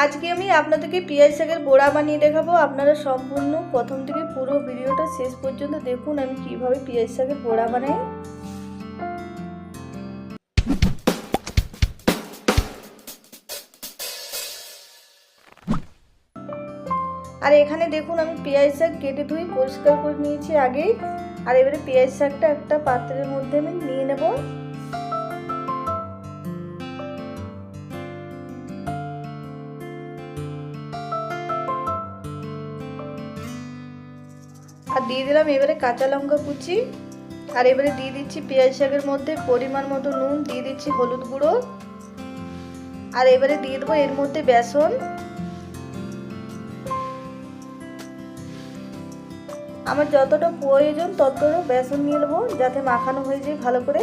আজকে আমি আপনাদেরকে পেঁয়াজ শাকের বড়া বানিয়ে দেখাবো। আপনারা সম্পূর্ণ প্রথম থেকে পুরো ভিডিওটা শেষ পর্যন্ত দেখুন আমি কীভাবে পেঁয়াজ শাকের বড়া বানাই। আর এখানে দেখুন আমি পেঁয়াজ শাক কেটে ধুই পরিষ্কার করে নিয়েছি আগেই। আর এবারে পেঁয়াজ শাকটা একটা পাত্রের মধ্যে আমি নিয়ে নেব। আর দিয়ে দিলাম, এবারে কাঁচা লঙ্কা কুচি, আর এবারে দিয়ে দিচ্ছি পেঁয়াজ শাকের মধ্যে পরিমাণ মতো নুন, দিয়ে দিচ্ছি হলুদ গুঁড়ো, আর এবারে দিয়ে দেবো এর মধ্যে বেসন। আমার যতটা প্রয়োজন ততটা বেসন নিয়ে নেব, যাতে মাখানো হয়ে যায় ভালো করে।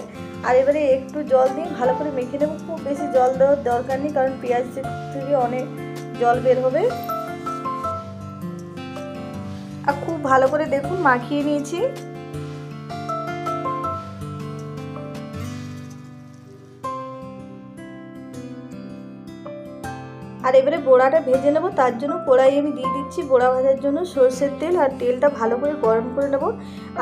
আর এবারে একটু জল দিয়ে ভালো করে মেখে নেব, খুব বেশি জল দেওয়ার দরকার নেই, কারণ পেঁয়াজ থেকে অনেক জল বের হবে। আর খুব ভালো করে দেখুন, মাখিয়ে নিয়েছি। আর এবারে বড়াটা ভেজে নেব, তার জন্য কড়াই আমি দিয়ে দিচ্ছি বড়া ভাজার জন্য সর্ষের তেল আর তেলটা ভালো করে গরম করে নেব।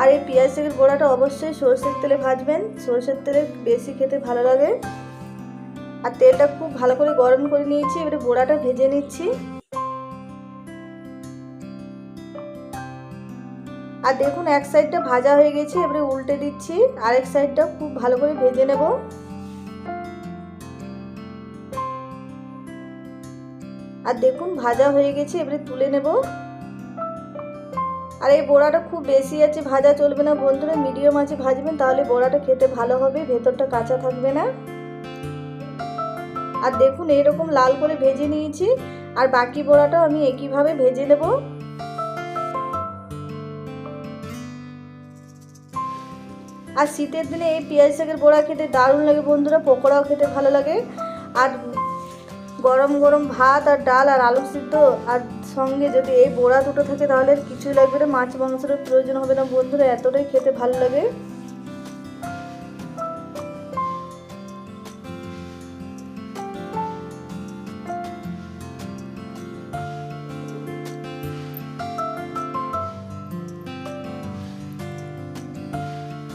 আর এই পেঁয়াজ শাকের বড়াটা অবশ্যই সর্ষের তেলে ভাজবেন, সর্ষের তেলে বেশি খেতে ভালো লাগে। আর তেলটা খুব ভালো করে গরম করে নিয়েছি, এবারে বড়াটা ভেজে নিচ্ছি। আর দেখুন, এক সাইডটা ভাজা হয়ে গেছে, এবারে উল্টে দিচ্ছি। আরেক সাইডটা খুব ভালো করে ভেজে নেব। আর দেখুন, ভাজা হয়ে গেছে, এবারে তুলে নেব। আর এই বড়াটা খুব বেশি আছে, ভাজা চলবে না। বন্ধুরা, মিডিয়াম আছে, ভাজবেন, তাহলে বড়াটা খেতে ভালো হবে, ভেতরটা কাঁচা থাকবে না। আর দেখুন, এরকম লাল করে ভেজে নিয়েছি। আর বাকি বড়াটাও আমি একইভাবে ভেজে নেব। আর শীতের দিনে এই পেঁয়াজ শাকের বড়া খেতে দারুণ লাগে বন্ধুরা, পকোড়াও খেতে ভালো লাগে। আর গরম গরম ভাত আর ডাল আর আলু সিদ্ধ, আর সঙ্গে যদি এই বড়া দুটো থাকে তাহলে কিছুই লাগবে না, মাছ মাংসের প্রয়োজন হবে না বন্ধুরা, এতটাই খেতে ভালো লাগে।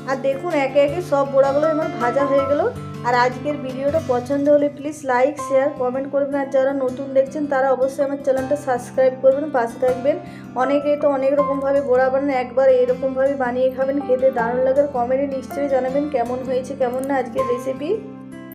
আর দেখুন, একে একে সব বড়াগুলো আমার ভাজা হয়ে গেল। আর আজকের ভিডিওটা পছন্দ হলে প্লিজ লাইক শেয়ার কমেন্ট করবেন। আর যারা নতুন দেখছেন, তারা অবশ্যই আমার চ্যানেলটা সাবস্ক্রাইব করবেন, পাশে থাকবেন। অনেকেই তো অনেক রকমভাবে বড়া বানান, একবার এরকমভাবে বানিয়ে খাবেন, খেতে দারুণ লাগার কমেন্টে নিশ্চয়ই জানাবেন কেমন হয়েছে, কেমন না আজকের রেসিপি